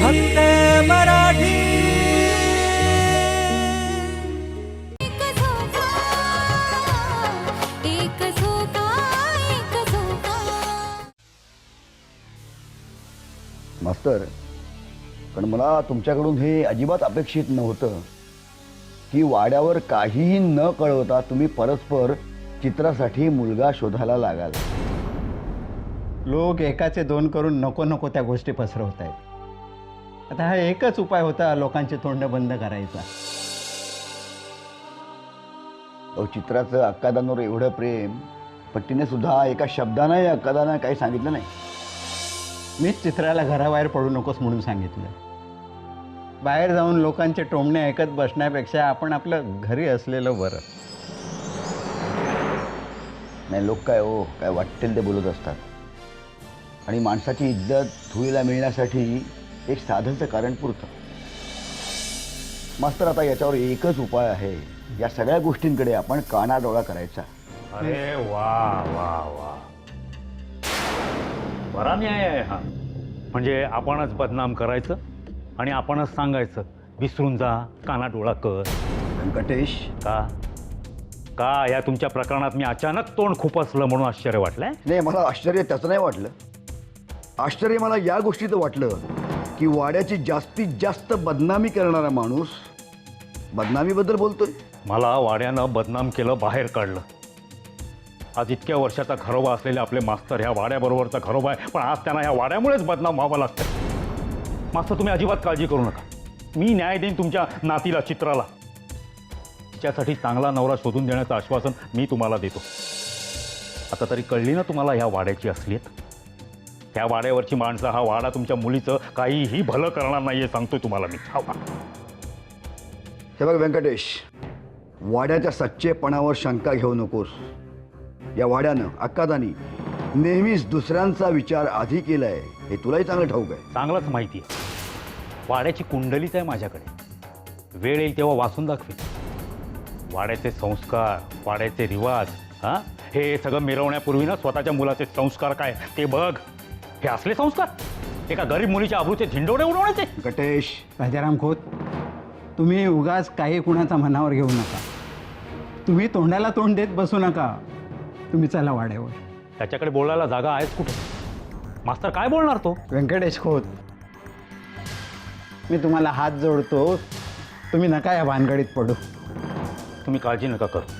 फक्त मराठी. मास्तर पण मला तुमच्याकडून हे अजिबात अपेक्षित नव्हतं की वाड्यावर काहीही न कळवता तुम्ही परस्पर चित्रासाठी मुलगा शोधायला लागाल. लोक एकाचे दोन करून नको नको त्या गोष्टी पसरवत आहेत आता हा एकच उपाय होता लोकांचे तोंड बंद करायचा. अहो चित्राचं अक्कादांवर एवढं प्रेम पण तिने सुद्धा एका शब्दानं अक्कादानं काही सांगितलं नाही. मीच चित्राला घराबाहेर पडू नकोस म्हणून सांगितलं. बाहेर जाऊन लोकांचे टोमणे ऐकत बसण्यापेक्षा आपण आपलं घरी असलेलं बरं. नाही लोक काय हो काय वाटेल ते बोलत असतात. आणि माणसाची इज्जत धुळीला मिळण्यासाठी एक साधंचं कारण पुरतं. मास्तर आता याच्यावर एकच उपाय आहे. या सगळ्या गोष्टींकडे आपण कानाडोळा करायचा. अरे वा वा वा. बरा न्याय आहे हा. म्हणजे आपणच बदनाम करायचं आणि आपणच सांगायचं विसरून जा काना डोळा कर. व्यंकटेश. का? का? या तुमच्या प्रकरणात मी अचानक तोंड खुपसलं म्हणून आश्चर्य वाटलंय? नाही मला आश्चर्य त्याचं नाही वाटलं. आश्चर्य मला या गोष्टीचं वाटलं. की वाड्याची जास्तीत जास्त बदनामी करणारा माणूस बदनामीबद्दल बोलतोय? मला वाड्यानं बदनाम केलं बाहेर काढलं. आज इतक्या वर्षाचा खरोबा असलेले आपले मास्तर ह्या वाड्याबरोबरचा खरोबा आहे पण आज त्यांना ह्या वाड्यामुळेच बदनाम व्हावं लागतं मास्तर तुम्ही अजिबात काळजी करू नका. मी न्याय देईन तुमच्या नातीला चित्राला. तिच्यासाठी चांगला नवरा शोधून देण्याचं आश्वासन मी तुम्हाला देतो. आता तरी कळली ना तुम्हाला ह्या वाड्याची असलीत त्या वाड्यावरची माणसं हा वाडा तुमच्या मुलीचं काहीही भलं करणार नाहीये सांगतोय तुम्हाला मी. हा वा. हे बघ व्यंकटेश वाड्याच्या सच्चेपणावर शंका घेऊ नकोस. या वाड्यानं अक्कादानी नेहमीच दुसऱ्यांचा विचार आधी केलाय. हे तुलाही चांगलं ठाऊक आहे. चांगलंच माहिती आहे. वाड्याची कुंडलीच आहे माझ्याकडे. वेळ येईल तेव्हा वाचून दाखवी वाड्याचे संस्कार वाड्याचे रिवाज हां? हे सगळं मिरवण्यापूर्वी ना स्वतःच्या मुलाचे संस्कार काय? ते बघ. हे असले संस्कार? एका गरीब मुलीच्या आबरूचे झिंडोडे उडवण्याचे व्यंकटेश राजाराम खोत तुम्ही उगाच काही कुणाचा मनावर घेऊ नका. तुम्ही तोंडाला तोंड देत बसू नका. तुम्ही चला वाड्यावर. त्याच्याकडे बोलायला जागा आहेच कुठे? मास्तर काय बोलणार तो? व्यंकटेश खोत मी तुम्हाला हात जोडतो. तुम्ही नका या भानगडीत पडू. तुम्ही काळजी नका करू.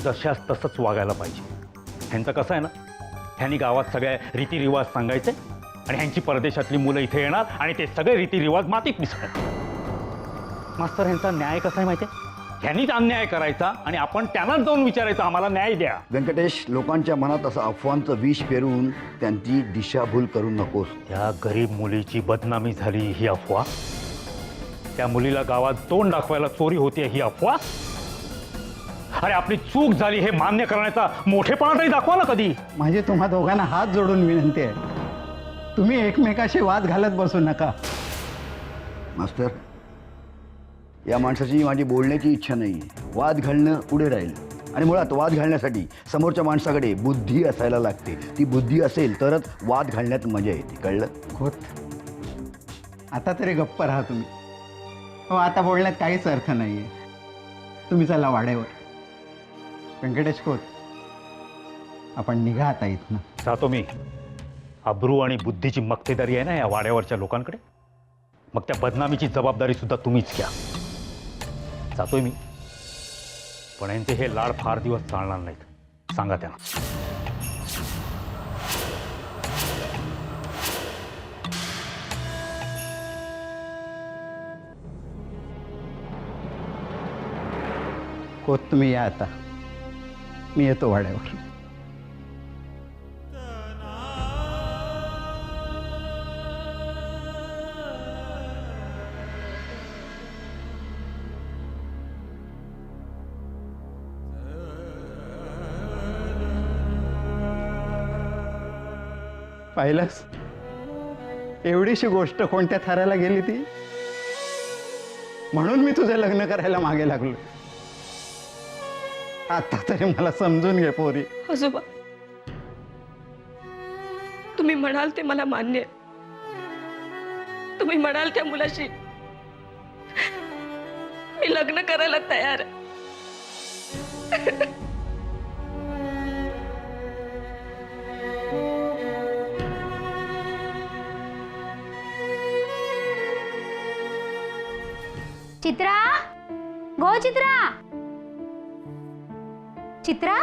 जशास तसंच वागायला पाहिजे. ह्यांचं कसं आहे ना? ह्यांनी गावात सगळ्या रीतिरिवाज सांगायचे आणि ह्यांची परदेशातली मुलं इथे येणार आणि ते सगळे रीतिरिवाज मातीत मिसळणार. मास्तर ह्यांचा न्याय कसा आहे माहिती आहे ह्यांनीच अन्याय करायचा आणि आपण त्यांनाच जाऊन विचारायचं आम्हाला न्याय द्या. व्यंकटेश लोकांच्या मनात असं अफवांचं विष पेरून त्यांची दिशाभूल करू नकोस. त्या गरीब मुलीची बदनामी झाली ही अफवा? त्या मुलीला गावात तोंड दाखवायला चोरी होते ही अफवा? अरे आपली चूक झाली हे मान्य करण्याचा मोठेपणा तरी दाखवा ना कधी. माझी तुम्हा दोघांना हात जोडून विनंती आहे. तुम्ही एकमेकाशी वाद घालत बसू नका. मास्तर या माणसाची माझी बोलण्याची इच्छा नाही. वाद घालणं पुढे राहील. आणि मुळात वाद घालण्यासाठी समोरच्या माणसाकडे बुद्धी असायला लागते. ती बुद्धी असेल तरच वाद घालण्यात मजा येते. कळलं? खोत आता तरी गप्प राहा तुम्ही. हो आता बोलण्यात काहीच अर्थ नाही आहे तुम्ही चला वाड्यावर. व्यंकटेश खोत आपण निघा आता इथनं. जातो मी. अब्रू आणि बुद्धीची मक्तेदारी आहे ना या वाड्यावरच्या लोकांकडे? मग त्या बदनामीची जबाबदारी सुद्धा तुम्हीच घ्या. जातोय मी. पण यांचे हे लाड फार दिवस चालणार नाहीत. सांगा त्यांना. खोत तुम्ही या आता. मी येतो वाड्यावर. पाहिलंस? एवढीशी गोष्ट कोणत्या थराला गेली ती? म्हणून मी तुझं लग्न करायला मागे लागलो. आता तरी मला समजून घे पोरी. आजोबा तुम्ही म्हणाल ते मला मान्य तुम्ही म्हणाल त्या मुलाशी मी लग्न करायला तयार आहे. चित्रा गो चित्रा. चित्रा?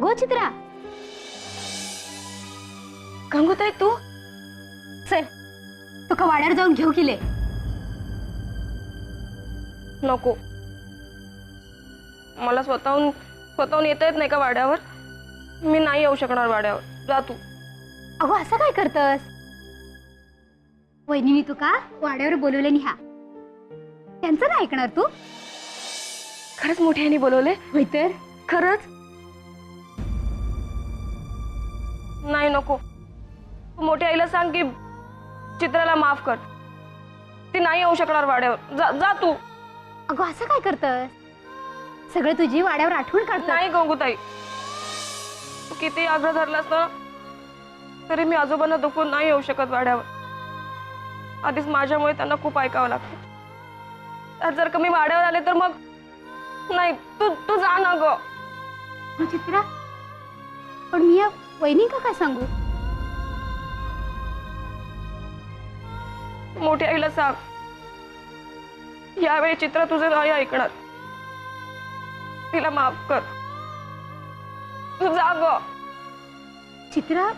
गो चित्रा. गंगूताई तू? चल तुका वाड्यावर जाऊन घेऊ किले. नको. मला स्वतःहून स्वतःहून येता येत नाही का वाड्यावर? मी नाही येऊ शकणार वाड्यावर. जा तू. अगो असं काय करतस? वहिनीने तुका वाड्यावर बोलवले निहा. त्यांचं नाही ऐकणार तू? खरंच मोठ्याने बोलवले होय तर खरंच? नाही नको. तू मोठ्या आईला सांग की चित्राला माफ कर. ती नाही येऊ शकणार वाड्यावर. जा जा तू. अगो असं काय करतस सगळं तुझी वाड्यावर आठवण काढत नाही गंगूताई. तू किती आग्रह धरलास ना तरी मी आजोबांना दुखून नाही येऊ शकत वाड्यावर. आधीच माझ्यामुळे त्यांना खूप ऐकावं लागतं. त्यात जर कमी वाड्यावर आले तर मग नाही तू तू जा ना ग. हो चित्रा पण मी या वहिनी का काय सांगू? मोठ्या आईला सांग. यावेळी चित्र तुझं नाही ऐकणार. तिला माफ कर. तू जा ग. चित्रा